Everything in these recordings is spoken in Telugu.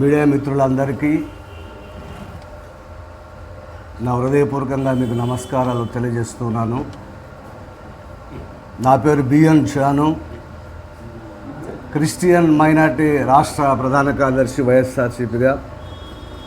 మీడియా మిత్రులందరికీ నా హృదయపూర్వకంగా మీకు నమస్కారాలు తెలియజేస్తున్నాను. నా పేరు బిఎన్ షాను. క్రిస్టియన్ మైనార్టీ రాష్ట్ర ప్రధాన కార్యదర్శి వైఎస్ఆర్సీపీగా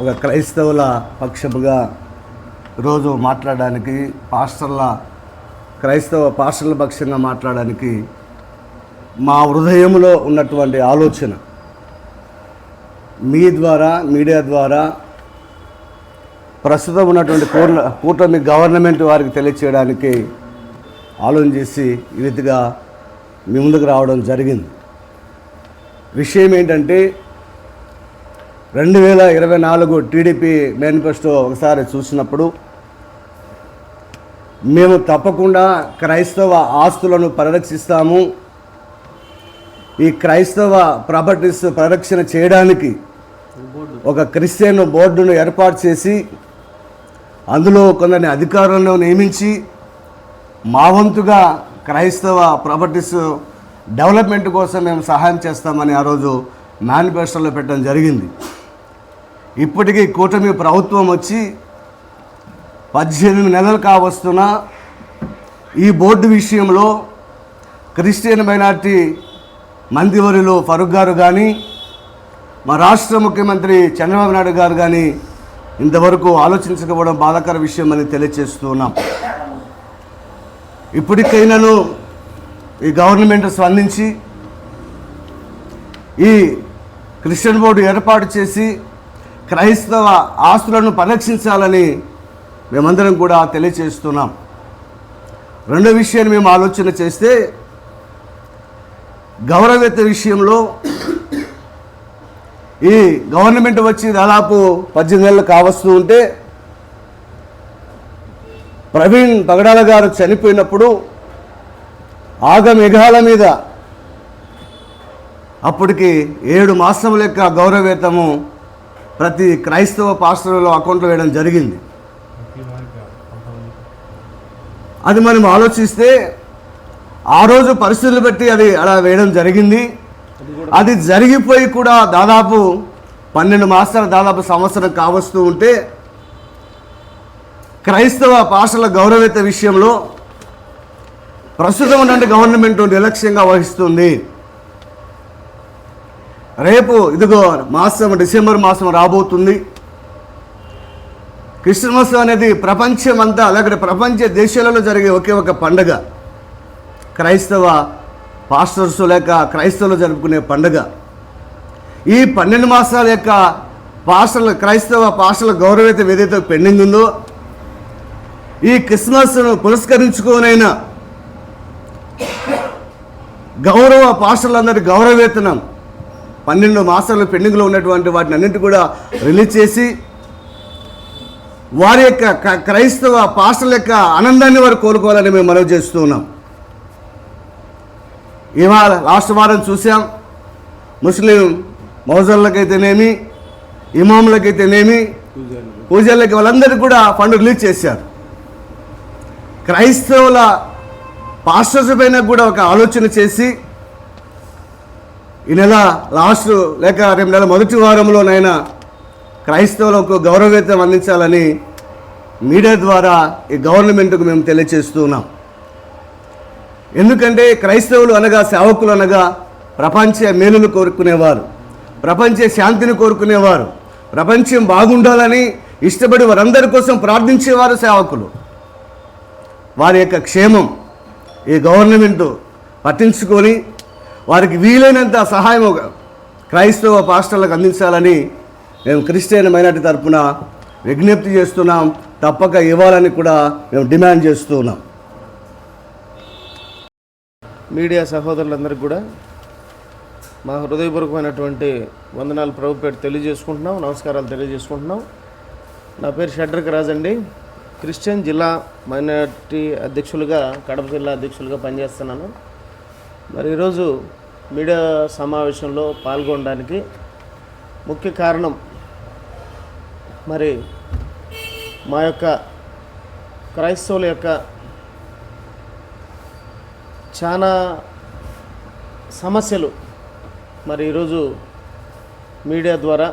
ఒక క్రైస్తవుల పక్షముగా రోజు మాట్లాడడానికి పాస్టర్ల క్రైస్తవ పాస్టర్ల పక్షంగా మాట్లాడడానికి మా హృదయంలో ఉన్నటువంటి ఆలోచన మీ ద్వారా మీడియా ద్వారా ప్రస్తుతం ఉన్నటువంటి కూర్ల కూటమి గవర్నమెంట్ వారికి తెలియచేయడానికి ఆలోచన చేసి ఈ రీతిగా మీ ముందుకు రావడం జరిగింది. విషయం ఏంటంటే రెండు వేల ఇరవై నాలుగు టీడీపీ మేనిఫెస్టో ఒకసారి చూసినప్పుడు మేము తప్పకుండా క్రైస్తవ ఆస్తులను పరిరక్షిస్తాము. ఈ క్రైస్తవ ప్రాపర్టీస్ పరిరక్షణ చేయడానికి ఒక క్రిస్టియన్ బోర్డును ఏర్పాటు చేసి అందులో కొందరిని అధికారులను నియమించి మా వంతుగా క్రైస్తవ ప్రాపర్టీస్ డెవలప్మెంట్ కోసం మేము సహాయం చేస్తామని ఆ రోజు మేనిఫెస్టోలో పెట్టడం జరిగింది. ఇప్పటికీ కూటమి ప్రభుత్వం వచ్చి పద్దెనిమిది నెలలు కావస్తున్న ఈ బోర్డు విషయంలో క్రిస్టియన్ మైనార్టీ మందివరిలో ఫరూక్ గారు కానీ మా రాష్ట్ర ముఖ్యమంత్రి చంద్రబాబు నాయుడు గారు కానీ ఇంతవరకు ఆలోచించకపోవడం బాధాకర విషయం అని తెలియజేస్తున్నాం ఇప్పటికైనాను ఈ గవర్నమెంట్ స్పందించి ఈ క్రిస్టియన్ బోర్డు ఏర్పాటు చేసి క్రైస్తవ ఆస్తులను పరిరక్షించాలని మేమందరం కూడా తెలియచేస్తున్నాం. రెండో విషయాన్ని మేము ఆలోచన చేస్తే గౌరవేత్త విషయంలో ఈ గవర్నమెంట్ వచ్చి దాదాపు పద్దెనిమిది నెలలు కావస్తూ ఉంటే ప్రవీణ్ పగడాల గారు చనిపోయినప్పుడు ఆగమేఘాల మీద అప్పటికి ఏడు మాసం లెక్క గౌరవేతము ప్రతి క్రైస్తవ పాస్టర్లో అకౌంట్లో వేయడం జరిగింది. అది మనం ఆలోచిస్తే ఆ రోజు పరిస్థితులు బట్టి అది అలా వేయడం జరిగింది. అది జరిగిపోయి కూడా దాదాపు పన్నెండు మాసాలు దాదాపు సంవత్సరం కావస్తూ ఉంటే క్రైస్తవ పాషల గౌరవేత విషయంలో ప్రస్తుతం ఉన్నటువంటి గవర్నమెంట్ నిర్లక్ష్యంగా వహిస్తుంది. రేపు ఇదిగో మాసం డిసెంబర్ మాసం రాబోతుంది. క్రిస్మస్ అనేది ప్రపంచం అంతా అలాగే ప్రపంచ దేశాలలో జరిగే ఒకే ఒక పండుగ. క్రైస్తవ పాస్టర్స్ లేక క్రైస్తవులు జరుపుకునే పండుగ. ఈ పన్నెండు మాసాల యొక్క పాస్టర్ల క్రైస్తవ పాస్టర్ల గౌరవేత ఏదైతే పెండింగ్ ఉందో ఈ క్రిస్మస్ను పురస్కరించుకోనైనా గౌరవ పాస్టర్లందరి గౌరవేతనం పన్నెండు మాసాలు పెండింగ్లో ఉన్నటువంటి వాటిని అన్నింటి కూడా రిలీజ్ చేసి వారి యొక్క క్రైస్తవ పాస్టర్ల యొక్క ఆనందాన్ని వారు కోరుకోవాలని మేము మనవి చేస్తూ ఉన్నాం. ఇవాళ లాస్ట్ వారం చూసాం ముస్లిం మౌజర్లకైతేనేమి ఇమాములకైతేనేమి పూజలకి వాళ్ళందరికీ కూడా ఫండ్ రిలీజ్ చేశారు. క్రైస్తవుల పాస్టర్స్ పైన కూడా ఒక ఆలోచన చేసి ఈ నెల లాస్ట్ లేక రెండు నెలల మొదటి వారంలోనైనా క్రైస్తవులకు గౌరవవేతం అందించాలని మీడియా ద్వారా ఈ గవర్నమెంట్కు మేము తెలియజేస్తున్నాం ఎందుకంటే క్రైస్తవులు అనగా సేవకులు అనగా ప్రపంచ మేలును కోరుకునేవారు. ప్రపంచ శాంతిని కోరుకునేవారు. ప్రపంచం బాగుండాలని ఇష్టపడి వారందరి కోసం ప్రార్థించేవారు సేవకులు. వారి యొక్క క్షేమం ఈ గవర్నమెంట్ పట్టించుకొని వారికి వీలైనంత సహాయం క్రైస్తవ పాస్టర్లకు అందించాలని మేము క్రిస్టియన్ మైనార్టీ తరపున విజ్ఞప్తి చేస్తున్నాం. తప్పక ఇవ్వాలని కూడా మేము డిమాండ్ చేస్తున్నాం. మీడియా సహోదరులందరికీ కూడా మా హృదయపూర్వకమైనటువంటి వందనాలు ప్రభుపేట తెలియజేసుకుంటున్నాం నమస్కారాలు తెలియజేసుకుంటున్నాం. నా పేరు షడ్రక్ రాజ్ అండి క్రిస్టియన్ జిల్లా మైనార్టీ అధ్యక్షులుగా కడప జిల్లా అధ్యక్షులుగా పనిచేస్తున్నాను. మరి ఈరోజు మీడియా సమావేశంలో పాల్గొనడానికి ముఖ్య కారణం మరి మా యొక్క క్రైస్తవుల యొక్క చాలా సమస్యలు మరి ఈరోజు మీడియా ద్వారా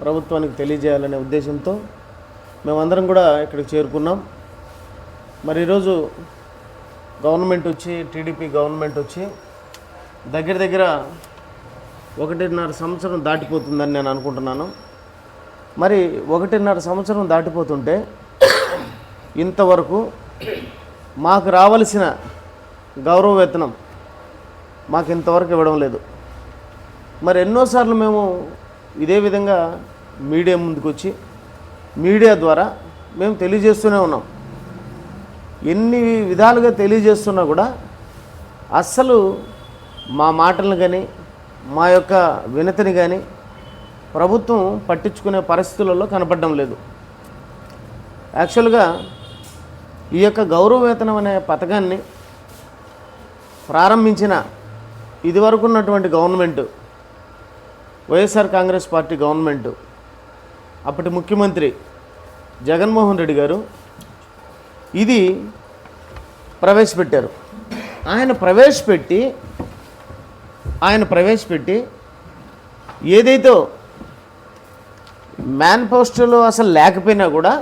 ప్రభుత్వానికి తెలియజేయాలనే ఉద్దేశంతో మేమందరం కూడా ఇక్కడికి చేరుకున్నాం. మరి ఈరోజు గవర్నమెంట్ వచ్చి టీడీపీ గవర్నమెంట్ వచ్చి దగ్గర దగ్గర ఒకటిన్నర సంవత్సరం దాటిపోతుందని నేను అనుకుంటున్నాను. మరి ఒకటిన్నర సంవత్సరం దాటిపోతుంటే ఇంతవరకు మాకు రావలసిన గౌరవ వేతనం మాకు ఇంతవరకు ఇవ్వడం లేదు. మరి ఎన్నోసార్లు మేము ఇదే విధంగా మీడియా ముందుకు వచ్చి మీడియా ద్వారా మేము తెలియజేస్తూనే ఉన్నాం. ఎన్ని విధాలుగా తెలియజేస్తున్నా కూడా అస్సలు మా మాటలను కానీ మా యొక్క వినతిని కానీ ప్రభుత్వం పట్టించుకునే పరిస్థితులలో కనపడడం లేదు. యాక్చువల్గా ఈ యొక్క గౌరవ వేతనం అనే పథకాన్ని ప్రారంభించిన ఇదివరకు ఉన్నటువంటి government YSR Congress party government అప్పటి ముఖ్యమంత్రి జగన్మోహన్ రెడ్డి గారు ఇది ప్రవేశపెట్టారు. ఆయన ప్రవేశపెట్టి ఆయన ప్రవేశపెట్టి ఏదైతే మేనిఫెస్టోలో అసలు లేకపోయినా కూడా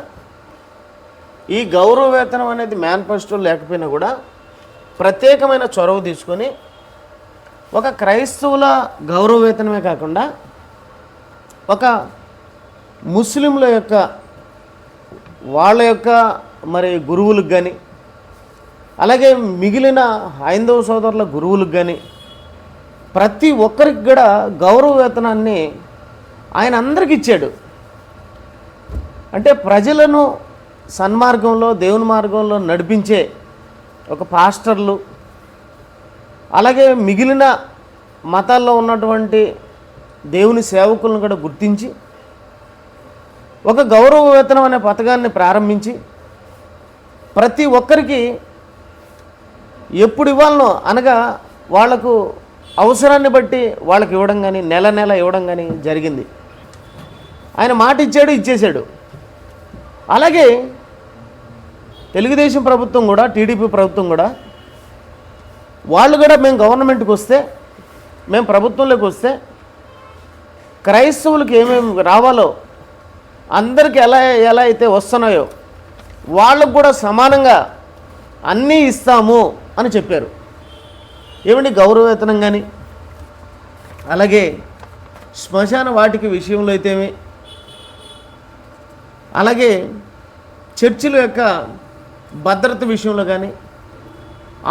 ఈ గౌరవ వేతనం అనేది మేనిఫెస్టో లేకపోయినా కూడా ప్రత్యేకమైన చొరవ తీసుకొని ఒక క్రైస్తవుల గౌరవవేతనమే కాకుండా ఒక ముస్లింల యొక్క వాళ్ళ యొక్క మరి గురువులకు కానీ అలాగే మిగిలిన హైందవ సోదరుల గురువులకు కానీ ప్రతి ఒక్కరికి కూడా గౌరవ వేతనాన్ని ఆయన అందరికి ఇచ్చాడు. అంటే ప్రజలను సన్మార్గంలో దేవుని మార్గంలో నడిపించే ఒక పాస్టర్లు అలాగే మిగిలిన మతాల్లో ఉన్నటువంటి దేవుని సేవకులను కూడా గుర్తించి ఒక గౌరవ వేతనం అనే పథకాన్ని ప్రారంభించి ప్రతి ఒక్కరికి ఎప్పుడు ఇవ్వాలనో అనగా వాళ్ళకు అవసరాన్ని బట్టి వాళ్ళకి ఇవ్వడం కానీ నెల నెల ఇవ్వడం కానీ జరిగింది. ఆయన మాట ఇచ్చాడు ఇచ్చేశాడు. అలాగే తెలుగుదేశం ప్రభుత్వం కూడా టీడీపీ ప్రభుత్వం కూడా వాళ్ళు కూడా మేము గవర్నమెంట్కి వస్తే మేము ప్రభుత్వంలోకి వస్తే క్రైస్తవులకు ఏమేమి రావాలో అందరికి ఎలా ఎలా అయితే వస్తున్నాయో వాళ్ళకు కూడా సమానంగా అన్నీ ఇస్తాము అని చెప్పారు. ఏమండి గౌరవవేతనం కానీ అలాగే శ్మశాన వాటికి విషయంలో అయితేమి? అలాగే చర్చిల యొక్క భద్రత విషయంలో కానీ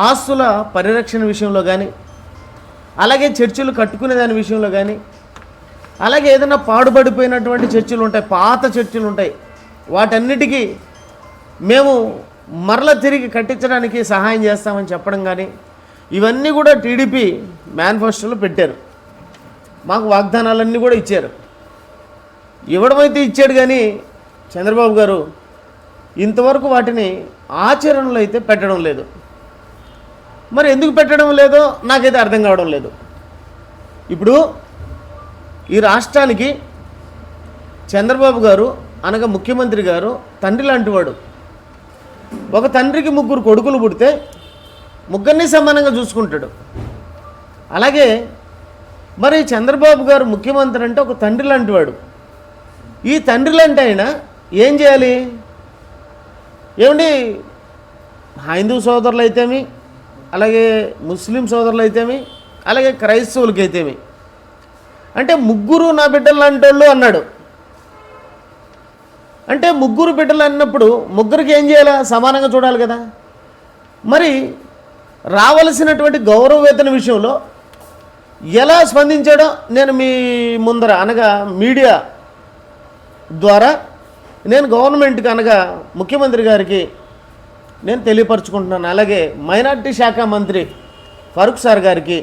ఆస్తుల పరిరక్షణ విషయంలో కానీ అలాగే చర్చిలు కట్టుకునే దాని విషయంలో కానీ అలాగే ఏదైనా పాడుబడిపోయినటువంటి చర్చిలు ఉంటాయి పాత చర్చిలు ఉంటాయి. వాటన్నిటికీ మేము మరల తిరిగి కట్టించడానికి సహాయం చేస్తామని చెప్పడం కానీ ఇవన్నీ కూడా టీడీపీ మేనిఫెస్టోలో పెట్టారు. మాకు వాగ్దానాలన్నీ కూడా ఇచ్చారు. ఇవ్వడమైతే ఇచ్చాడు కానీ చంద్రబాబు గారు ఇంతవరకు వాటిని ఆచరణలో అయితే పెట్టడం లేదు. మరి ఎందుకు పెట్టడం లేదో నాకైతే అర్థం కావడం లేదు. ఇప్పుడు ఈ రాష్ట్రానికి చంద్రబాబు గారు అనగా ముఖ్యమంత్రి గారు తండ్రి లాంటివాడు ఒక తండ్రికి ముగ్గురు కొడుకులు పుడితే ముగ్గురిని సమానంగా చూసుకుంటాడు. అలాగే మరి చంద్రబాబు గారు ముఖ్యమంత్రి అంటే ఒక తండ్రి లాంటివాడు ఈ తండ్రి లాంటి ఆయన ఏం చేయాలి? ఏమండి హైందూ సోదరులు అయితేమి అలాగే ముస్లిం సోదరులు అయితేమి అలాగే క్రైస్తవులకి అయితేమి అంటే ముగ్గురు నా బిడ్డలు లాంటి వాళ్ళు అన్నాడు. అంటే ముగ్గురు బిడ్డలు అన్నప్పుడు ముగ్గురికి ఏం చేయాలా? సమానంగా చూడాలి కదా. మరి రావలసినటువంటి గౌరవ వేతన విషయంలో ఎలా స్పందించాడో నేను మీ ముందర అనగా మీడియా ద్వారా నేను గవర్నమెంట్కి అనగా ముఖ్యమంత్రి గారికి నేను తెలియపరచుకుంటున్నాను. అలాగే మైనార్టీ శాఖ మంత్రి ఫరూక్ సార్ గారికి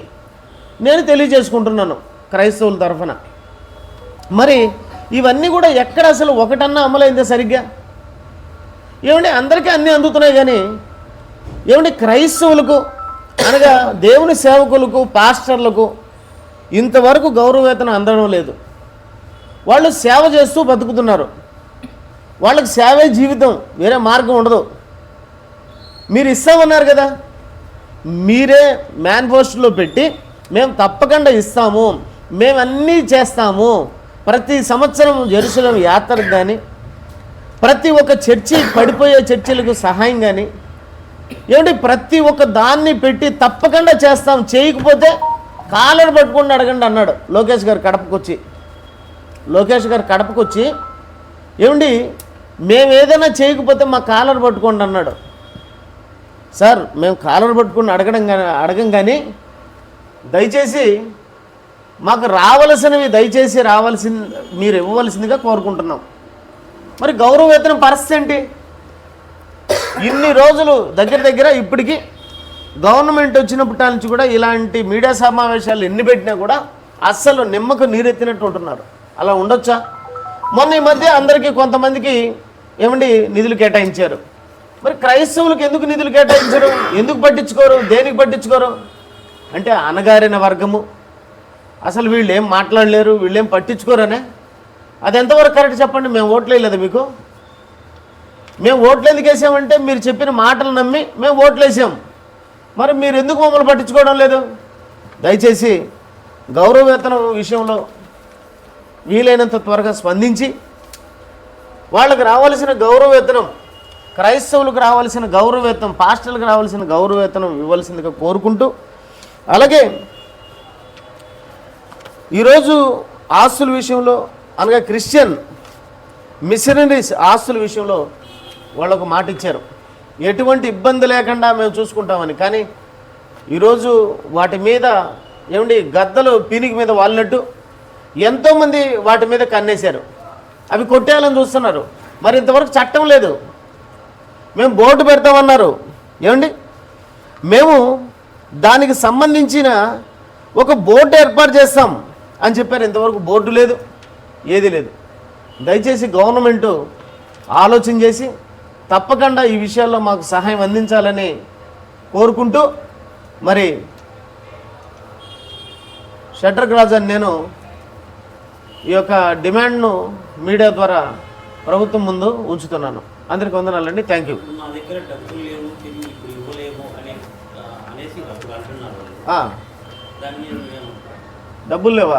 నేను తెలియజేసుకుంటున్నాను క్రైస్తవుల తరఫున. మరి ఇవన్నీ కూడా ఎక్కడ అసలు ఒకటన్నా అమలైందే సరిగ్గా? ఏమండి అందరికీ అన్నీ అందుతున్నాయి కానీ ఏమండి క్రైస్తవులకు అనగా దేవుని సేవకులకు పాస్టర్లకు ఇంతవరకు గౌరవవేతనం అందడం లేదు. వాళ్ళు సేవ చేస్తూ బతుకుతున్నారు. వాళ్ళకి సేవే జీవితం వేరే మార్గం ఉండదు. మీరు ఇస్తామన్నారు కదా? మీరే మేనిఫెస్టోలో పెట్టి మేము తప్పకుండా ఇస్తాము. మేము అన్నీ చేస్తాము. ప్రతి సంవత్సరం జెరూసలేం యాత్రకు కానీ ప్రతి ఒక్క చర్చి పడిపోయే చర్చిలకు సహాయం కానీ ఏమిటి ప్రతి ఒక్క దాన్ని పెట్టి తప్పకుండా చేస్తాం. చేయకపోతే కాలర్ పట్టుకుని అడగండి అన్నాడు లోకేష్ గారు కడపకొచ్చి. లోకేష్ గారు కడపకొచ్చి ఏమండి మేము ఏదైనా చేయకపోతే మా కాలర్ పట్టుకోండి అన్నాడు. సార్ మేము కాలర్ పట్టుకుని అడగడం కానీ అడగం కానీ దయచేసి మాకు రావలసినవి దయచేసి రావాల్సిన మీరు ఇవ్వవలసిందిగా కోరుకుంటున్నాం. మరి గౌరవ వేతనం పరిస్థితి ఏంటి? ఇన్ని రోజులు దగ్గర దగ్గర ఇప్పటికి గవర్నమెంట్ వచ్చినప్పటి నుంచి కూడా ఇలాంటి మీడియా సమావేశాలు ఎన్ని పెట్టినా కూడా అస్సలు నిమ్మకు నీరెత్తినట్టు ఉంటున్నారు. అలా ఉండొచ్చా? మొన్న ఈ మధ్య అందరికీ కొంతమందికి ఏమండి నిధులు కేటాయించారు? మరి క్రైస్తవులకు ఎందుకు నిధులు కేటాయించరు? ఎందుకు పట్టించుకోరు? దేనికి పట్టించుకోరు? అంటే అనగారిన వర్గము. అసలు వీళ్ళు ఏం మాట్లాడలేరు వీళ్ళు ఏం పట్టించుకోరనే? అది ఎంతవరకు కరెక్ట్ చెప్పండి? మేము ఓట్లు వేయలేదు మీకు. మేము ఓట్లు ఎందుకు వేసామంటే మీరు చెప్పిన మాటలు నమ్మి మేము ఓట్లు వేసాం. మరి మీరు ఎందుకు మమ్మల్ని పట్టించుకోవడం లేదు? దయచేసి గౌరవ వేతనం విషయంలో వీలైనంత త్వరగా స్పందించి వాళ్ళకి రావాల్సిన గౌరవవేతనం క్రైస్తవులకు రావాల్సిన గౌరవవేతనం పాస్టర్లకు రావాల్సిన గౌరవవేతనం ఇవ్వాల్సిందిగా కోరుకుంటూ అలాగే ఈరోజు ఆస్తుల విషయంలో అనగా క్రిస్టియన్ మిషనరీస్ ఆస్తుల విషయంలో వాళ్ళకు మాట ఇచ్చారు ఎటువంటి ఇబ్బంది లేకుండా మేము చూసుకుంటామని కానీ ఈరోజు వాటి మీద ఏమండి గద్దలు పీనికి మీద వాలినట్టు ఎంతోమంది వాటి మీద కన్నేశారు. అవి కొట్టేయాలని చూస్తున్నారు. మరి ఇంతవరకు చట్టం లేదు. మేము బోర్డు పెడతామన్నారు. ఏమండి? మేము దానికి సంబంధించిన ఒక బోర్డు ఏర్పాటు చేస్తాం అని చెప్పారు. ఇంతవరకు బోర్డు లేదు ఏది లేదు. దయచేసి గవర్నమెంట్ ఆలోచన చేసి తప్పకుండా ఈ విషయాల్లో మాకు సహాయం అందించాలని కోరుకుంటూ మరి షట్టర్ రాజు నేను ఈ యొక్క డిమాండ్ను మీడియా ద్వారా ప్రభుత్వం ముందు ఉంచుతున్నాను. అందరికి వందనాలండి. Thank you. డబ్బులు లేవు